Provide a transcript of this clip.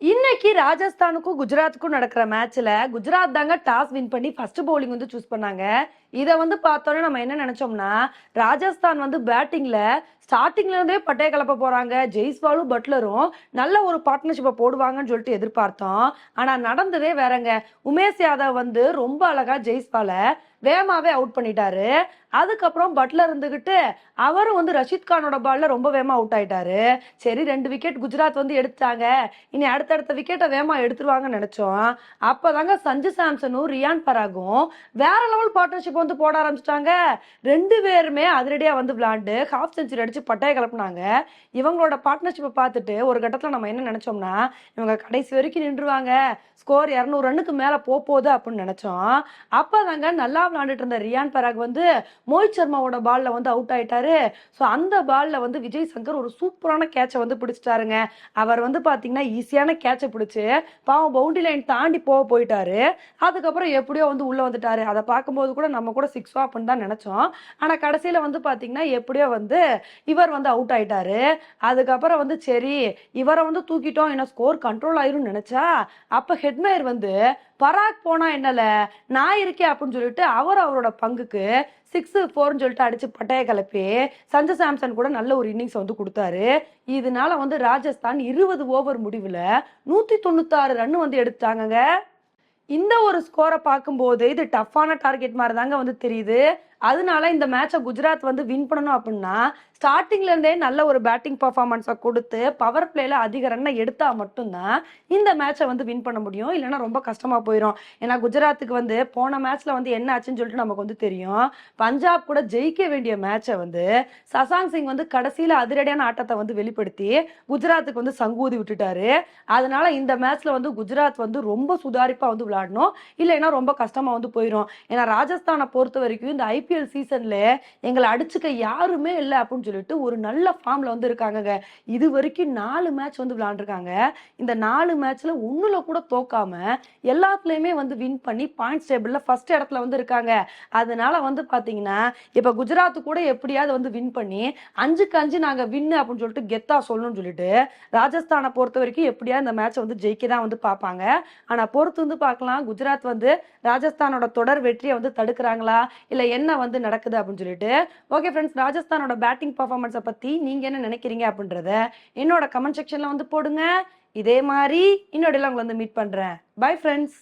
இன்னைக்கு ராஜஸ்தானுக்கும் குஜராத்துக்கும் நடக்கிற மேட்ச்ல குஜராத் தாங்க டாஸ் வின் பண்ணி ஃபர்ஸ்ட் பவுலிங் வந்து சூஸ் பண்ணாங்க. இதை வந்து பார்த்தோன்னே நம்ம என்ன நினைச்சோம்னா ராஜஸ்தான் வந்து பேட்டிங்ல ஸ்டார்டிங்ல இருந்தே பட்டைய கலப்ப போறாங்க. ஜெய்ஸ்வாலும் பட்லரும் நல்ல ஒரு பார்ட்னர்ஷிப்பை போடுவாங்கன்னு சொல்லிட்டு எதிர்பார்த்தோம். ஆனா நடந்ததே வேறங்க. உமேஷ் யாதவ் வந்து ரொம்ப அழகா ஜெய்ஸ்வால வேகமாவே அவுட் பண்ணிட்டாரு. அதுக்கப்புறம் பட்லர் இருந்துகிட்டு அவரும் வந்து ரஷித் கானோட பால்ல ரொம்ப வேகமா அவுட் ஆயிட்டாரு. சரி ரெண்டு விக்கெட் குஜராத் வந்து எடுத்தாங்க இனி அடுத்தடுத்த விக்கெட்டை வேகமா எடுத்துருவாங்கன்னு நினைச்சோம். அப்பதாங்க சஞ்சு சாம்சனும் ரியான் பராகும் வேற லெவல் பார்ட்னர்ஷிப் வந்து போட ஆரம்பிச்சிட்டாங்க. ரெண்டு பேருமே அதிரடியா வந்து விளாண்டு ஹாஃப் செஞ்சுரி அடிச்சு பட்டையை கிளப்புனாங்க. இவங்களோட பார்ட்னர்ஷிப்பை பார்த்துட்டு ஒரு கட்டத்துல நம்ம என்ன நினைச்சோம்னா இவங்க கடைசி வரைக்கும் நின்றுவாங்க ஸ்கோர் இரநூறு ரன்னுக்கு மேல போக போகுது அப்படின்னு நினைச்சோம். அப்பதாங்க நல்லா விளாண்டுட்டு இருந்த ரியான் பராக் வந்து மோஹித் சர்மாவோட பால்ல வந்து அவுட் ஆயிட்டாரு. ஸோ அந்த பால்ல வந்து விஜய் சங்கர் ஒரு சூப்பரான கேட்சை வந்து பிடிச்சிட்டாருங்க. அவர் வந்து பாத்தீங்கன்னா ஈஸியான கேட்சை பிடிச்சு பாவம் பவுண்டரி லைன் தாண்டி போக போயிட்டாரு. அதுக்கப்புறம் எப்படியோ வந்து உள்ள வந்துட்டாரு. அதை பார்க்கும்போது கூட நம்ம கூட சிக்ஸ் அப்படின்னு தான் நினைச்சோம். ஆனா கடைசியில வந்து பாத்தீங்கன்னா எப்படியோ வந்து இவர் வந்து அவுட் ஆயிட்டாரு. அதுக்கப்புறம் வந்து சரி இவரை வந்து தூக்கிட்டோம் என்ன ஸ்கோர் கண்ட்ரோல் ஆயிரும்னு நினைச்சா அப்ப ஹெட்மேயர் வந்து பராக் போனா என்னல? நான் இருக்கேன் அப்படின்னு சொல்லிட்டு அவர் அவரோட பங்குக்கு சிக்ஸ் ஃபோர்னு சொல்லிட்டு அடிச்சு பட்டைய கலப்பி சஞ்சு சாம்சன் கூட நல்ல ஒரு இன்னிங்ஸ் வந்து கொடுத்தாரு. இதனால வந்து ராஜஸ்தான் இருபது ஓவர் முடிவுல நூத்தி தொண்ணூத்தாறு ரன் வந்து எடுத்தாங்கங்க. இந்த ஒரு ஸ்கோரை பார்க்கும்போது இது டஃப்பான டார்கெட் மாதிரி தாங்க வந்து தெரியுது. அதனால இந்த மேட்சை குஜராத் வந்து வின் பண்ணணும் அப்படின்னா ஸ்டார்டிங்ல இருந்தே நல்ல ஒரு பேட்டிங் பர்ஃபார்மன்ஸை கொடுத்து பவர் பிளேல அதிக ரன்னை எடுத்தா மட்டும்தான் இந்த மேட்சை வந்து வின் பண்ண முடியும். இல்லைன்னா ரொம்ப கஷ்டமா போயிடும் ஏன்னா குஜராத்துக்கு வந்து போன மேட்ச்ல வந்து என்ன ஆச்சுன்னு சொல்லிட்டு நமக்கு வந்து தெரியும். பஞ்சாப் கூட ஜெயிக்க வேண்டிய மேட்சை வந்து சசாங் சிங் வந்து கடைசியில அதிரடியான ஆட்டத்தை வந்து வெளிப்படுத்தி குஜராத்துக்கு வந்து சங்கூதி விட்டுட்டாரு. அதனால இந்த மேட்ச்ல வந்து குஜராத் வந்து ரொம்ப சுதாரிப்பா வந்து விளையாடணும். இல்லைன்னா ரொம்ப கஷ்டமா வந்து போயிடும் ஏன்னா ராஜஸ்தானை பொறுத்த வரைக்கும் இந்த ஐபிஎல் சீசன்ல எங்களை அடிச்சுக்க யாருமே இல்லை அப்படின்னு சொல்லிட்டு ஒரு நல்ல ஃபார்ம்ல வந்து இருக்காங்கங்க இது வரைக்கும் நாலு மேட்ச் வந்து விளையாண்டுருக்காங்க இந்த நாலு மேட்ச்ல ஒண்ணுல கூட தோக்காம எல்லாத்துலயுமே வந்து வின் பண்ணி பாயிண்ட்ஸ் டேபிள்ல ஃபர்ஸ்ட் இடத்துல வந்து இருக்காங்க அதனால வந்து பாத்தீங்கன்னா இப்ப குஜராத் கூட எப்படியாவது வந்து வின் பண்ணி அஞ்சுக்கு அஞ்சு நாங்க வின்னு அப்படின்னு சொல்லிட்டு கெத்தா சொல்லணும்னு சொல்லிட்டு ராஜஸ்தானை பொறுத்த வரைக்கும் எப்படியாவது இந்த மேட்சை வந்து ஜெயிக்க தான் வந்து பார்ப்பாங்க. ஆனா பொறுத்து வந்து பார்க்கலாம். குஜராத் வந்து ராஜஸ்தானோட தொடர் வெற்றியை வந்து தடுக்கிறாங்களா? இல்ல என்ன வந்து நடக்குது அப்படின்னு சொல்லிட்டு ஓகே ஃப்ரெண்ட்ஸ் ராஜஸ்தானோட பேட்டிங் பர்ஃபார்மன்ஸை பத்தி நீங்க என்ன நினைக்கிறீங்க அப்படின்றத என்னோட கமெண்ட் செக்ஷனில் வந்து போடுங்க. இதே மாதிரி இன்னொரு உங்களை வந்து மீட் பண்றேன். Bye friends